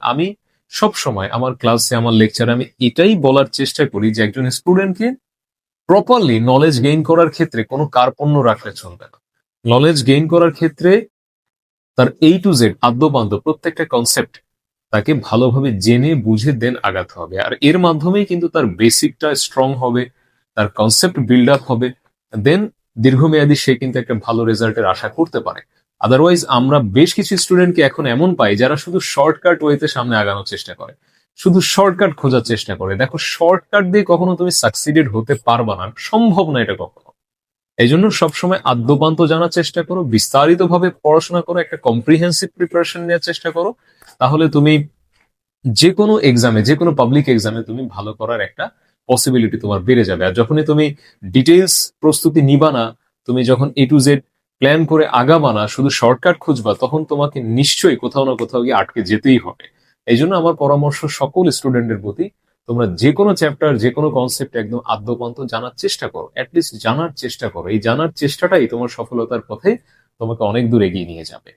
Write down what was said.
আমি সব সময় আমার ক্লাসে, আমার লেকচারে আমি এটাই বলার চেষ্টা করি যে একজন স্টুডেন্টকে প্রপারলি নলেজ গেইন করার ক্ষেত্রে কোনো কার্পণ্য রাখলে চলবে না। নলেজ গেইন করার ক্ষেত্রে তার এই টু জেড আদ্যপান্ত প্রত্যেকটা কনসেপ্ট তাকে ভালোভাবে জেনে, বুঝে দেন আগাতে হবে। আর এর মাধ্যমেই কিন্তু তার বেসিকটা স্ট্রং হবে, তার কনসেপ্ট বিল্ড আপ হবে দেন দীর্ঘমেয়াদী সে কিন্তু একটা ভালো রেজাল্টের আশা করতে পারে। আদারওয়াইজ আমরা বেশ কিছু স্টুডেন্টকে এখন এমন পাই যারা শুধু শর্টকাট ওয়েতে সামনে আগানোর চেষ্টা করে। শুধু শর্টকাট খোঁজার চেষ্টা করে। দেখো শর্টকাট দিয়ে কখনো তুমি সাকসিডেড হতে পারবা না। সম্ভব না এটা কখনো। এই জন্য সবসময় আদ্যপান্ত জানার চেষ্টা করো, বিস্তারিতভাবে পড়াশোনা করো, একটা কম্প্রিহেন্সিভ প্রিপারেশন নেওয়ার চেষ্টা করো। তাহলে তুমি যে কোনো এক্সামে যে কোনো পাবলিক এক্সামে তুমি ভালো করার একটা পসিবিলিটি তোমার বেড়ে যাবে। আর যখনই তুমি ডিটেলস প্রস্তুতি নিবা না, তুমি যখন এ টু জেড প্ল্যান করে আগাবা না শুধু শর্টকাট খুঁজবা, তখন তোমাকে নিশ্চয়ই কোথাও না কোথাও গিয়ে আটকে যেতেই হবে। এই জন্য আমার পরামর্শ সকল স্টুডেন্টের প্রতি, তোমরা যে কোনো চ্যাপ্টার যে কোনো কনসেপ্ট একদম আদ্যপান্ত জানার চেষ্টা করো অ্যাটলিস্ট জানার চেষ্টা করো। এই জানার চেষ্টাটাই তোমার সফলতার পথে তোমাকে অনেক দূর এগিয়ে নিয়ে যাবে।